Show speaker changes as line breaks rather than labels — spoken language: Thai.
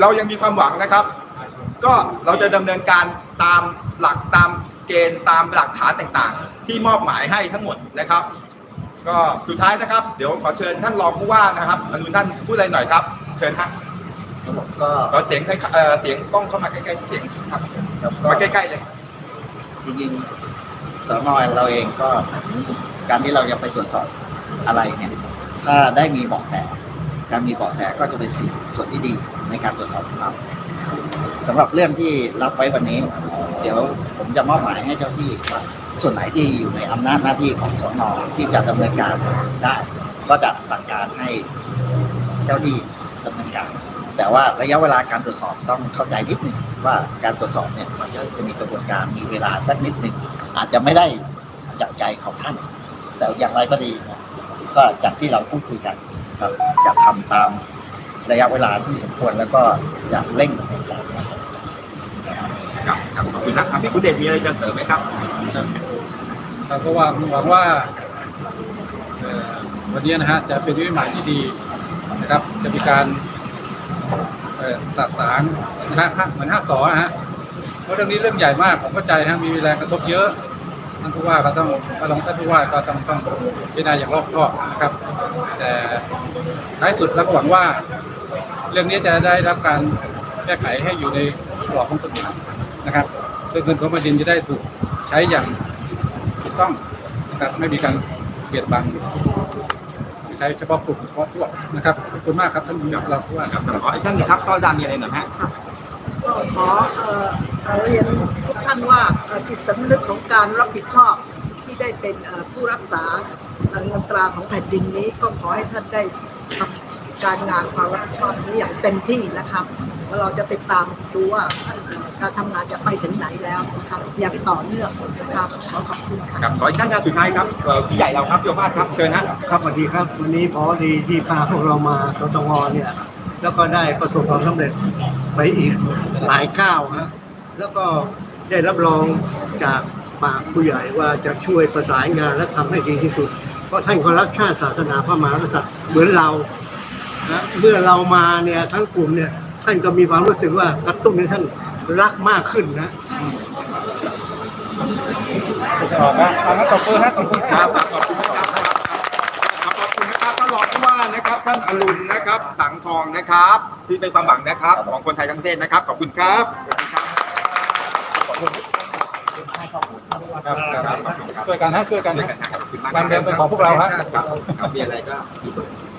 เรายังมีความหวังนะครับ ก็เราจะดำเนินการตามหลักตามเกณฑ์ตามหลักฐานต่างๆ ที่มอบหมายให้ทั้งหมดนะครับ ก็สุดท้ายนะครับ เดี๋ยวขอเชิญท่านรองผู้ว่านะครับอนุท่านพูดอะไรหน่อยครับ เชิญฮะ
ครับผมก็
ขอเสียงใกล้เอ่อเสียงกล้องเข้ามาใกล้ๆเสียงครับ
ครับก็
มาใกล้ๆเลย
จริงๆสนเราเองก็การที่เราจะไปตรวจสอบอะไรเนี่ยถ้าได้มีเบาะแส การมีเบาะแสก็จะเป็นสิ่งส่วนที่ดีในการตรวจสอบของเราสำหรับเรื่องที่รับไว้วันนี้ เดี๋ยวผมจะมอบหมายให้เจ้าที่ว่าส่วนไหนที่อยู่ในอำนาจหน้าที่ของสนที่จะดำเนินการได้ก็จะสั่งการให้เจ้าที่ดำเนินการ แต่ว่าระยะเวลาการตรวจสอบต้องเข้าใจนิดหนึ่งว่าการตรวจสอบเนี่ยมันก็จะมีกระบวนการมีเวลาสักนิดหนึ่งอาจจะไม่ได้จากใจของท่าน แต่อย่างไรก็ดี ก็จากที่เราพูดคุยกัน ครับจะทำตามระยะเวลาที่สมควรแล้วก็จะเร่งดำเนินการนะครับ
ครับครับขอบคุณนะครับพี่คุณเดชมีอะไรจะเสริมไหมครับ
เราก็หวังหวังว่าเอ่อวันนี้นะฮะจะเป็นวิมานที่ดีนะครับจะมีการเอ่อสะสางนะฮะเหมือนห้าสอนะฮะเพราะเรื่องนี้เรื่องใหญ่มากผมเข้าใจนะมีแรงกระทบเยอะ ท่านผู้ว่าก็ต้องก็ลองท่านผู้ว่าก็ต้องต้องพิจารณาอย่างรอบคอบนะครับ แต่ท้ายสุดเราก็หวังว่า เรื่องนี้จะได้รับการแก้ไขให้อยู่ในกรอบของกฎหมายนะครับเพื่อเงินของแผ่นดินจะได้ถูกใช้อย่างถูกต้องนะครับไม่มีการเบียดบังใช้เฉพาะกลุ่มเฉพาะพวกนะครับขอบคุณมากครับท่านเราผู้ว่า
ครับขอให้ท่านครับก็ดานมีอะไรหน่อยฮะ
ก็ขอเอ่อเอ่อเรียนทุกท่านว่าเอ่อ จิตสำนึกของการรับผิดชอบที่ได้เป็นเอ่อผู้รักษาเงินตราของแผ่นดินนี้ก็ขอให้ท่านได้ทำการงานความรับผิดชอบนี้อย่างเต็มที่นะครับแล้วเราจะติดตามดูว่าเอ่อการทำงานจะไปถึงไหนแล้วนะครับอย่างต่อเนื่องนะครับขอขอบคุณค่ะ
ครับขอให้ท่านสุดท้ายครับเอ่อพี่ใหญ่เราครับโยภาสครับเชิญฮะ
ครับสวัสดีครับวันนี้พอดีที่พาพวกเรามาสตงเนี่ยแล้วก็ได้ประสบความสำเร็จไปอีกหลายก้าวฮะแล้วก็ ได้รับรองจากปากผู้ใหญ่ว่าจะช่วยประสานงานและทำให้ดีที่สุด เพราะท่านก็รักชาติศาสนาพระมหากษัตริย์เหมือนเรานะเมื่อเรามาเนี่ยทั้งกลุ่มเนี่ยท่านก็มีความรู้สึกว่ากระตุ้นให้ท่านรักมากขึ้นนะ
ออกนะเอางั้นตบมือฮะตบมือ
ครับขอบคุณนะครับขอบคุณนะครับท่านรองผู้ว่านะครับท่านอรุณนะครับ สังทองนะครับที่เป็นความหวังนะครับ ของคนไทยทั้งประเทศนะครับ ขอบคุณครับ คุณครับ
ครับช่วยกันฮะช่วยกันนะ
กันนะครับขอบคุณมา
รเดินเป็นของพวกเราฮะ
ครับครับมีอะไรก็มีเบอร์